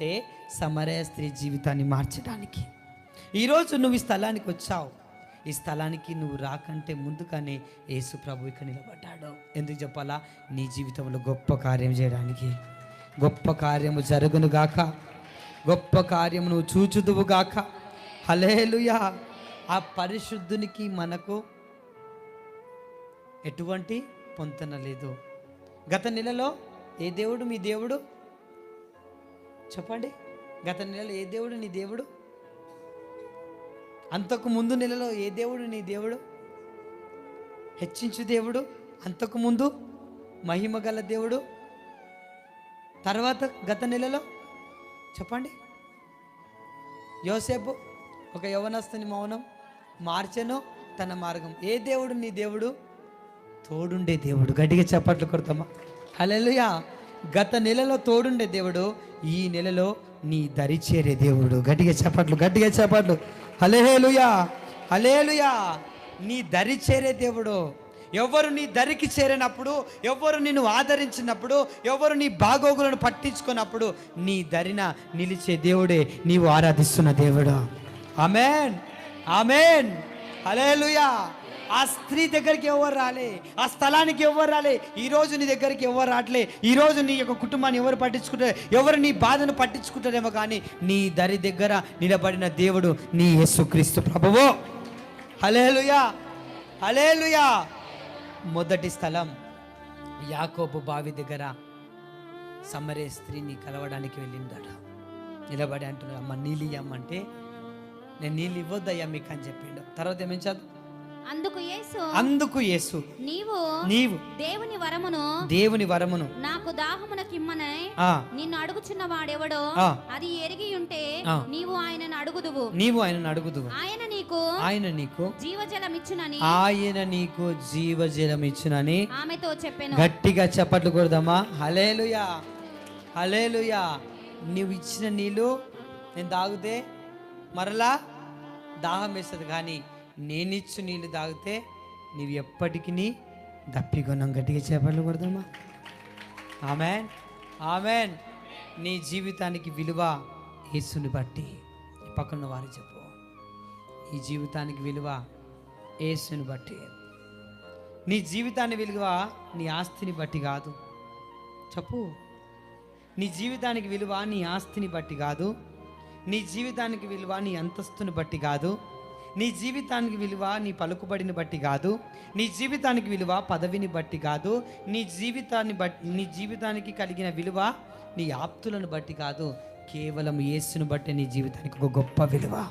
అంటే సమరయ స్త్రీ జీవితాన్ని మార్చడానికి. ఈరోజు నువ్వు ఈ స్థలానికి వచ్చావు. ఈ స్థలానికి నువ్వు రాకంటే ముందుగానే యేసు ప్రభు ఇక్కడ నిలబడ్డాడు. ఎందుకు చెప్పాలా? నీ జీవితంలో గొప్ప కార్యం చేయడానికి. గొప్ప కార్యము జరుగును గాక. గొప్ప కార్యము నువ్వు చూచుదువు గాక. హలేలుయా ఆ పరిశుద్ధునికి మనకు ఎటువంటి పొంతన లేదు. గత నెలలో ఏ దేవుడు మీ దేవుడు చెప్పండి. గత నెలలో ఏ దేవుడు నీ దేవుడు? అంతకు ముందు నెలలో ఏ దేవుడు నీ దేవుడు? హెచ్చించు దేవుడు అంతకు ముందు మహిమ గల దేవుడు. తర్వాత గత నెలలో? చెప్పండి. యోసేపు ఒక యవనస్తుని మౌనం మార్చెను తన మార్గం. ఏ దేవుడు నీ దేవుడు? తోడుండే దేవుడు. గట్టిగా చప్పట్లు కొడతామా? హలో గత నెలలో తోడుండే దేవుడు ఈ నెలలో నీ దరి చేరే దేవుడు. గట్టిగా చెప్పట్లు గట్టిగా చెప్పట్లు. హలేలుయా హలేలుయా నీ దరి చేరే దేవుడు. ఎవరు నీ దరికి చేరినప్పుడు ఎవరు నిన్ను ఆదరించినప్పుడు ఎవరు నీ బాగోగులను పట్టించుకున్నప్పుడు నీ దరిన నిలిచే దేవుడే నీవు ఆరాధిస్తున్న దేవుడు. ఆమెన్. ఆమెన్. హలేలుయా ఆ స్త్రీ దగ్గరికి ఎవరు రాలే? ఆ స్థలానికి ఎవరు రాలే? ఈ రోజు నీ దగ్గరికి ఎవరు రావట్లే ఈ రోజు నీ యొక్క కుటుంబాన్ని ఎవరు పట్టించుకుంటారు? ఎవరు నీ బాధను పట్టించుకుంటారేమో కానీ నీ దరి దగ్గర నిలబడిన దేవుడు నీ యేసుక్రీస్తు ప్రభువు. హలేలుయా హలేలుయా మొదటి స్థలం యాకోబు బావి దగ్గర సమరే స్త్రీని కలవడానికి వెళ్ళిందట నిలబడి అంటున్నాడు అమ్మ నీళ్ళు ఇయ్యమ్మంటే నేను నీళ్ళు ఇవ్వద్దయ్యా మీకు అని చెప్పిండు. తర్వాత ఏమేం చదువు? అందుకు యేసు. అందుకు యేసు. నీవు నీవు దేవుని వరమును దేవుని వరమును నాకు దాహమునకిమ్మనై ఆ. నిన్ను అడుగుచున్న వాడెవడో. అది ఎరిగి ఉంటే. నీవు ఆయనను అడుగుదువు. నీవు ఆయనను అడుగుదు ఆయన నీకు ఆయన నీకు జీవజలమిచ్చునని ఆయన నీకు జీవజలం ఇచ్చునని ఆమెతో చెప్పెను. గట్టిగా చప్పట్లు కొడదామా? హలేలుయా హలేలుయా నీవు ఇచ్చిన నీళ్ళు నేను తాగితే మరలా దాహం వేస్తుంది కానీ నేనిచ్చు నీళ్ళు తాగితే నీవు ఎప్పటికీ దప్పికొన్నాం గట్టిగా చేపట్లు కొడదామా ఆమెన్. ఆమెన్. నీ జీవితానికి విలువ యేసుని బట్టి. పక్కన వారికి చెప్పు. నీ జీవితానికి విలువ యేసుని బట్టి. నీ జీవితాన్ని విలువ నీ ఆస్తిని బట్టి కాదు. చెప్పు. నీ జీవితానికి విలువ నీ ఆస్తిని బట్టి కాదు. నీ జీవితానికి విలువ నీ అంతస్తుని బట్టి కాదు. నీ జీవితానికి విలువ నీ పలుకుబడిని బట్టి కాదు. నీ జీవితానికి విలువ పదవిని బట్టి కాదు. నీ జీవితాన్ని బట్టి నీ జీవితానికి కలిగిన విలువ నీ ఆప్తులను బట్టి కాదు. కేవలం యేసును బట్టి నీ జీవితానికి ఒక గొప్ప విలువ.